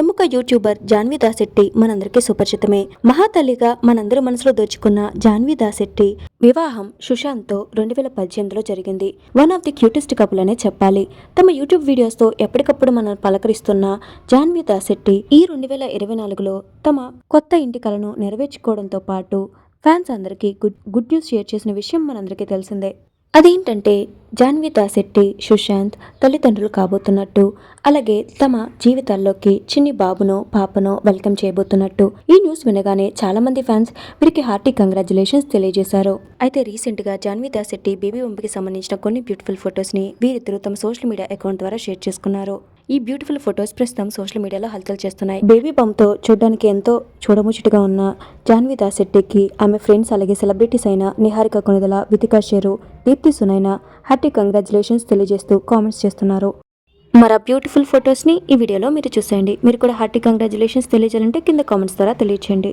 ప్రముఖ యూట్యూబర్ జాన్వి దాశెట్టి మనందరికీ సుపరిచితమే. మహాతల్లిగా మనందరి మనసులో దోచుకున్న జాన్వి దాశెట్టి వివాహం సుశాంత్తో రెండు వేల పద్దెనిమిదిలో జరిగింది. One of the cutest couple అనే చెప్పాలి. తమ యూట్యూబ్ వీడియోస్తో ఎప్పటికప్పుడు మనం పలకరిస్తున్న జాన్వి దాశెట్టి ఈ రెండు వేల ఇరవై నాలుగులో తమ కొత్త ఇంటి కలను నెరవేర్చుకోవడంతో పాటు ఫ్యాన్స్ అందరికీ గుడ్ గుడ్ న్యూస్ షేర్ చేసిన విషయం మనందరికీ తెలిసిందే. అదేంటంటే జాన్వి శెట్టి సుశాంత్ తల్లిదండ్రులు కాబోతున్నట్టు అలాగే తమ జీవితాల్లోకి చిన్ని బాబునో పాపనో వెల్కమ్ చేయబోతున్నట్టు ఈ న్యూస్ వినగానే చాలా మంది ఫ్యాన్స్ వీరికి హార్టీ కంగ్రాచులేషన్స్ తెలియజేశారు. అయితే రీసెంట్గా జాన్వి దాశెట్టి బేబీ బొమ్మకి సంబంధించిన కొన్ని బ్యూటిఫుల్ ఫొటోస్ని వీరిద్దరూ తమ సోషల్ మీడియా అకౌంట్ ద్వారా షేర్ చేసుకున్నారు. ఈ బ్యూటిఫుల్ ఫొటోస్ ప్రస్తుతం సోషల్ మీడియాలో హల్చల్ చేస్తున్నాయి. బేబీ తో చూడడానికి ఎంతో చూడముచ్చటగా ఉన్న జాన్వి దాసెట్టికి ఆమె ఫ్రెండ్స్ అలాగే సెలబ్రిటీస్ అయిన నిహారిక కొనుదల వితికా షేరు దీప్తి సునైన హ్యాపీ కంగ్రాచులేషన్స్ తెలియజేస్తూ కామెంట్స్ చేస్తున్నారు. మరి ఆ బ్యూటిఫుల్ ఫొటోస్ని ఈ వీడియోలో మీరు చూసేయండి. మీరు కూడా హార్టీ కంగ్రాచులేషన్స్ తెలియజేయాలంటే కింద కామెంట్స్ ద్వారా తెలియచేయండి.